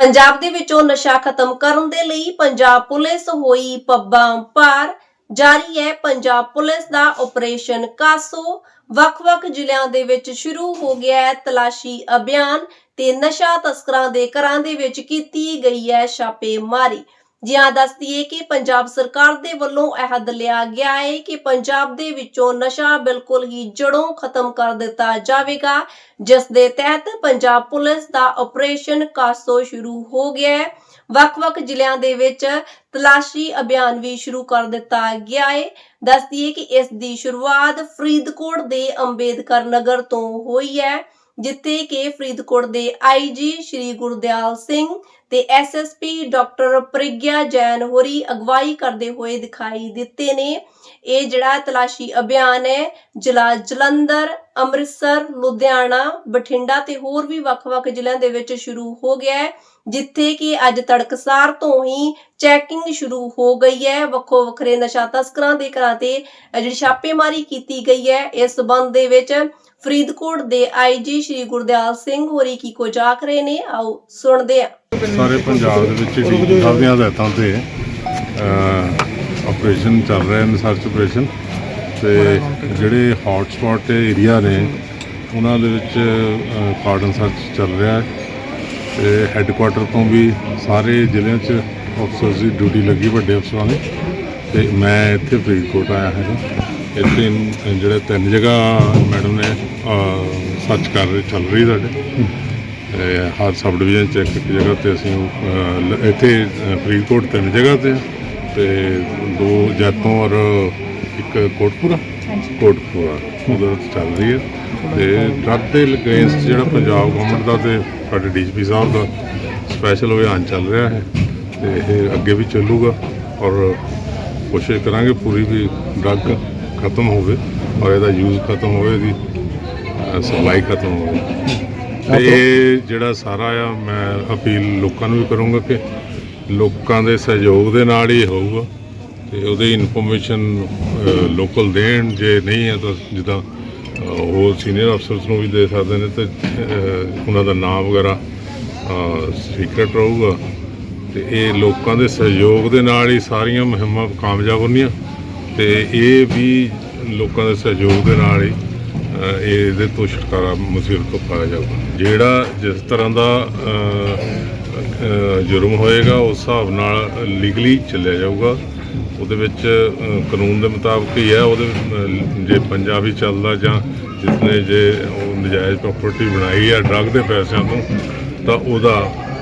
ਪੰਜਾਬ ਦੇ ਵਿੱਚੋਂ ਨਸ਼ਾ ਖਤਮ ਕਰਨ ਦੇ ਲਈ ਪੰਜਾਬ ਪੁਲਿਸ ਹੋਈ ਪੱਬਾਂ ਪਾਰ ਜਾਰੀ ਹੈ ਪੰਜਾਬ ਪੁਲਿਸ ਦਾ ਆਪਰੇਸ਼ਨ ਕਾਸੋ। ਵੱਖ-ਵੱਖ ਜ਼ਿਲ੍ਹਿਆਂ ਦੇ ਵਿੱਚ ਸ਼ੁਰੂ ਹੋ ਗਿਆ ਹੈ ਤਲਾਸ਼ੀ ਅਭਿਆਨ ਤੇ ਨਸ਼ਾ ਤਸਕਰਾਂ ਦੇ ਘਰਾਂ ਦੇ ਵਿੱਚ ਕੀਤੀ ਗਈ ਹੈ ਛਾਪੇਮਾਰੀ। ਜਿਹਾਂ ਦੱਸਦੀਏ ਕਿ ਪੰਜਾਬ ਸਰਕਾਰ ਦੇ ਵੱਲੋਂ ਅਹਿਦ ਲਿਆ ਗਿਆ ਹੈ ਕਿ ਪੰਜਾਬ ਦੇ ਵਿੱਚੋਂ ਨਸ਼ਾ ਬਿਲਕੁਲ ਹੀ ਜੜੋਂ ਖਤਮ ਕਰ ਦਿੱਤਾ ਜਾਵੇਗਾ, ਜਿਸ ਦੇ ਤਹਿਤ ਪੰਜਾਬ ਪੁਲਿਸ ਦਾ ਆਪਰੇਸ਼ਨ ਕਾਸੋ ਸ਼ੁਰੂ ਹੋ ਗਿਆ ਹੈ ਵੱਖ-ਵੱਖ ਜ਼ਿਲ੍ਹਿਆਂ ਦੇ ਵਿੱਚ ਤਲਾਸ਼ੀ ਅਭਿਆਨ ਵੀ ਸ਼ੁਰੂ ਕਰ ਦਿੱਤਾ ਗਿਆ ਹੈ ਦੱਸਦੀਏ ਕਿ ਇਸ ਦੀ ਸ਼ੁਰੂਆਤ ਫਰੀਦਕੋਟ ਦੇ ਅੰਬੇਦਕਰ ਨਗਰ ਤੋਂ ਹੋਈ ਹੈ, ਜਿੱਥੇ ਕਿ ਫਰੀਦਕੋਟ ਦੇ ਆਈਜੀ ਸ਼੍ਰੀ ਗੁਰਦਿਆਲ ਸਿੰਘ ਤੇ ਐਸਐਸਪੀ ਡਾਕਟਰ ਪ੍ਰਗਿਆ ਜੈਨ ਹੋਰੀ ਅਗਵਾਈ ਕਰਦੇ ਹੋਏ ਦਿਖਾਈ ਦਿੱਤੇ ਨੇ। ਇਹ ਜਿਹੜਾ ਤਲਾਸ਼ੀ ਅਭਿਆਨ ਹੈ, ਜ਼ਿਲ੍ਹਾ ਜਲੰਧਰ, ਅੰਮ੍ਰਿਤਸਰ, ਲੁਧਿਆਣਾ, ਬਠਿੰਡਾ ਤੇ ਹੋਰ ਵੀ ਵੱਖ-ਵੱਖ ਜ਼ਿਲ੍ਹਿਆਂ ਦੇ ਵਿੱਚ ਸ਼ੁਰੂ ਹੋ ਗਿਆ ਹੈ, ਜਿੱਥੇ ਕਿ ਅੱਜ ਤੜਕਸਾਰ ਤੋਂ ਹੀ ਚੈਕਿੰਗ ਸ਼ੁਰੂ ਹੋ ਗਈ ਹੈ। ਵੱਖੋ ਵੱਖਰੇ ਨਸ਼ਾ ਤਸਕਰਾਂ ਦੇ ਘਰਾਂ ਤੇ ਜਿਹੜੀ ਛਾਪੇਮਾਰੀ ਕੀਤੀ ਗਈ ਹੈ, ਇਸ ਸਬੰਧ ਦੇ ਵਿੱਚ ਫਰੀਦਕੋਟ ਦੇ ਆਈਜੀ ਸ਼੍ਰੀ ਗੁਰਦਿਆਲ ਸਿੰਘ ਹੋਰੀ ਕੀ ਕੁਝ ਆਖ ਰਹੇ ਨੇ, ਆਓ ਸੁਣਦੇ ਹਾਂ। ਸਾਰੇ ਪੰਜਾਬ ਦੇ ਵਿੱਚ ਡੀ ਸਾਹਿਬ ਦੀਆਂ ਹਦਾਇਤਾਂ ਤੇ ਆਪਰੇਸ਼ਨ ਚੱਲ ਰਹੇ ਨੇ ਸਰਚ ਆਪਰੇਸ਼ਨ ਤੇ ਜਿਹੜੇ ਹੌਟ ਸਪੌਟ ਏਰੀਆ ਨੇ, ਉਹਨਾਂ ਦੇ ਵਿੱਚ ਕਾਰਡਨ ਸਰਚ ਚੱਲ ਰਿਹਾ ਹੈ ਤੇ ਹੈੱਡਕੁਆਟਰ ਤੋਂ ਵੀ ਸਾਰੇ ਜ਼ਿਲ੍ਹਿਆਂ 'ਚ ਅਫਸਰਸ ਦੀ ਡਿਊਟੀ ਲੱਗੀ ਵੱਡੇ ਅਫਸਰਾਂ ਦੀ ਤੇ ਮੈਂ ਇੱਥੇ ਫਰੀਦਕੋਟ ਆਇਆ ਹਾਂ ਇੱਥੇ ਜਿਹੜੇ ਤਿੰਨ ਜਗ੍ਹਾ ਮੈਡਮ ਨੇ ਸਰਚ ਕਰ ਰਹੇ, ਚੱਲ ਰਹੀ ਸਾਡੇ। ਹਰ ਸਬ ਡਿਵੀਜ਼ਨ ਚ ਇੱਕ ਇੱਕ ਜਗ੍ਹਾ ਤੇ ਅਸੀਂ ਇੱਥੇ ਅਹ, ਫਰੀਦਕੋਟ ਤਿੰਨ ਜਗ੍ਹਾ ਤੇ ਤੇ ਦੋ ਜੈਤੋਂ ਔਰ ਇੱਕ ਕੋਟਪੁਰਾ। ਕੋਟਪੁਰਾ ਉਧਰ ਚੱਲ ਰਹੀ ਹੈ ਤੇ ਡਰੱਗ ਦੇ ਅਗੇਂਸਟ ਜਿਹੜਾ ਪੰਜਾਬ ਗਵਰਨਮੈਂਟ ਦਾ ਤੇ ਸਾਡੇ ਡੀਜੀਪੀ ਸਾਹਿਬ ਦਾ ਸਪੈਸ਼ਲ ਅਭਿਆਨ ਚੱਲ ਰਿਹਾ ਹੈ ਤੇ ਇਹ ਅੱਗੇ ਵੀ ਚੱਲੂਗਾ ਔਰ ਕੋਸ਼ਿਸ਼ ਕਰਾਂਗੇ ਪੂਰੀ ਵੀ ਡਰੱਗ ਖਤਮ ਹੋਵੇ ਔਰ ਇਹਦਾ ਯੂਜ਼ ਖਤਮ ਹੋਵੇ ਇਹਦੀ ਸਪਲਾਈ ਖਤਮ ਹੋਵੇ। ਤੇ ਇਹ ਜਿਹੜਾ ਸਾਰਾ ਆ ਮੈਂ ਅਪੀਲ ਲੋਕਾਂ ਨੂੰ ਵੀ ਕਰੂੰਗਾ ਕਿ ਲੋਕਾਂ ਦੇ ਸਹਿਯੋਗ ਦੇ ਨਾਲ ਹੀ ਹੋਊਗਾ ਤੇ ਉਹਦੀ ਇਨਫੋਰਮੇਸ਼ਨ ਲੋਕਲ ਦੇਣ ਜੇ ਨਹੀਂ ਹੈ ਤਾਂ ਜਿੱਦਾਂ ਹੋਰ ਸੀਨੀਅਰ ਅਫਸਰਸ ਨੂੰ ਵੀ ਦੇ ਸਕਦੇ ਨੇ ਤੇ ਅਹ, ਉਹਨਾਂ ਦਾ ਨਾਮ ਵਗੈਰਾ ਸੀਕ੍ਰੇਟ ਰਹੂਗਾ। ਤੇ ਇਹ ਲੋਕਾਂ ਦੇ ਸਹਿਯੋਗ ਦੇ ਨਾਲ ਹੀ ਸਾਰੀਆਂ ਮੁਹਿੰਮਾਂ ਕਾਮਯਾਬ ਹੁੰਦੀਆਂ ਤੇ ਇਹ ਵੀ ਲੋਕਾਂ ਦੇ ਸਹਿਯੋਗ ਦੇ ਨਾਲ ਹੀ ਇਹਦੇ ਤੋਂ ਛੁਟਕਾਰਾ ਮੁਸੀਬਤ ਤੋਂ ਪਾਇਆ ਜਾਊਗਾ। ਜਿਹੜਾ ਜਿਸ ਤਰ੍ਹਾਂ ਦਾ ਜੁਰਮ ਹੋਏਗਾ, ਉਸ ਹਿਸਾਬ ਨਾਲ ਲੀਗਲੀ ਚੱਲਿਆ ਜਾਊਗਾ। ਉਹਦੇ ਵਿੱਚ ਕਾਨੂੰਨ ਦੇ ਮੁਤਾਬਕ ਹੀ ਹੈ, ਉਹਦੇ ਜੇ ਪੰਜਾਬੀ ਚੱਲਦਾ ਜਾਂ ਜਿਸਨੇ ਜੇ ਉਹ ਨਜਾਇਜ਼ ਪ੍ਰਾਪਰਟੀ ਬਣਾਈ ਹੈ ਡਰੱਗ ਦੇ ਪੈਸਿਆਂ ਤੋਂ, ਤਾਂ ਉਹਦਾ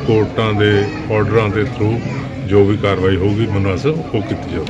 ਕੋਰਟਾਂ ਦੇ ਆਰਡਰਾਂ ਦੇ ਥਰੂ ਜੋ ਵੀ ਕਾਰਵਾਈ ਹੋਊਗੀ, ਮੁਨਾਸਬ ਉਹ ਕੀਤੀ ਜਾਊਗੀ